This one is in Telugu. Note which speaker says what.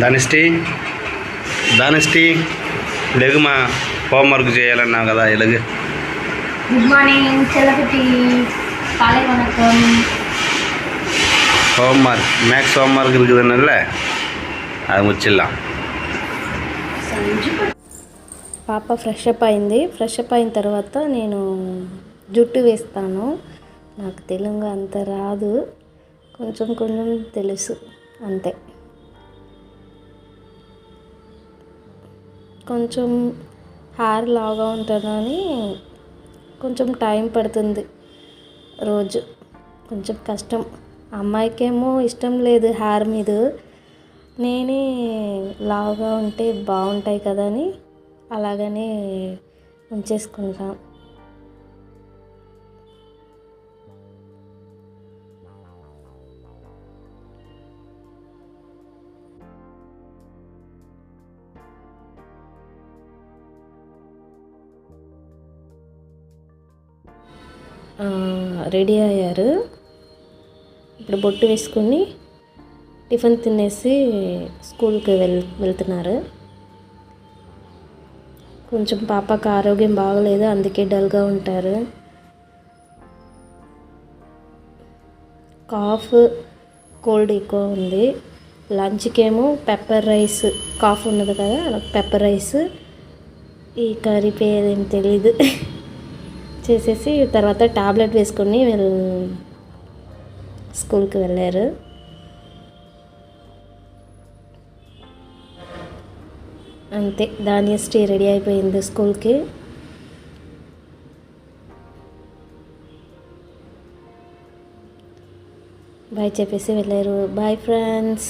Speaker 1: ధనిష్టి ధనిష్టి లెగుమా హోంవర్క్ చేయాలన్నావు కదా ఎలుగు
Speaker 2: குட் மார்னிங் செல்லக்குட்டி காலை வணக்கம்
Speaker 1: ஹோம்ஒர்க் மேக்ஸ் ஹோம்ஒர்க் இருக்குதுன்னால அது முடிச்சிடலாம்
Speaker 3: పాప ఫ్రెష్ అప్ అయింది ఫ్రెష్ అప్ అయిన తర్వాత నేను జుట్టు వేస్తాను నాకు తెలుగు అంత రాదు కొంచెం కొంచెం తెలుసు అంతే కొంచెం హెయిర్ లాగా ఉంటుందని కొంచెం టైం పడుతుంది రోజు. కొంచెం కష్టం. అమ్మాయికేమో ఇష్టం లేదు హెయిర్ మీద. నేనే లావుగా ఉంటే బాగుంటాయి కదా అని అలాగనే ఉంచేసుకుంటాం. రెడీ అయ్యారు. ఇప్పుడు బొట్టు వేసుకుని టిఫిన్ తినేసి స్కూల్కి వెళ్ వెళ్తున్నారు. కొంచెం పాపకు ఆరోగ్యం బాగలేదు అందుకే డల్గా ఉంటారు. కాఫ్ కోల్డ్ ఎక్కువ ఉంది. లంచ్కి ఏమో పెప్పర్ రైస్ కాఫ్ ఉన్నది కదా పెప్పర్ రైస్. ఈ కర్రీ పేరు ఏం తెలీదు. చేసేసి తర్వాత టాబ్లెట్ వేసుకొని వెళ్ స్కూల్కి వెళ్ళారు. అంతే దానియస్టీ రెడీ అయిపోయింది స్కూల్కి. బాయ్ చెప్పేసి వెళ్ళారు. Bye friends.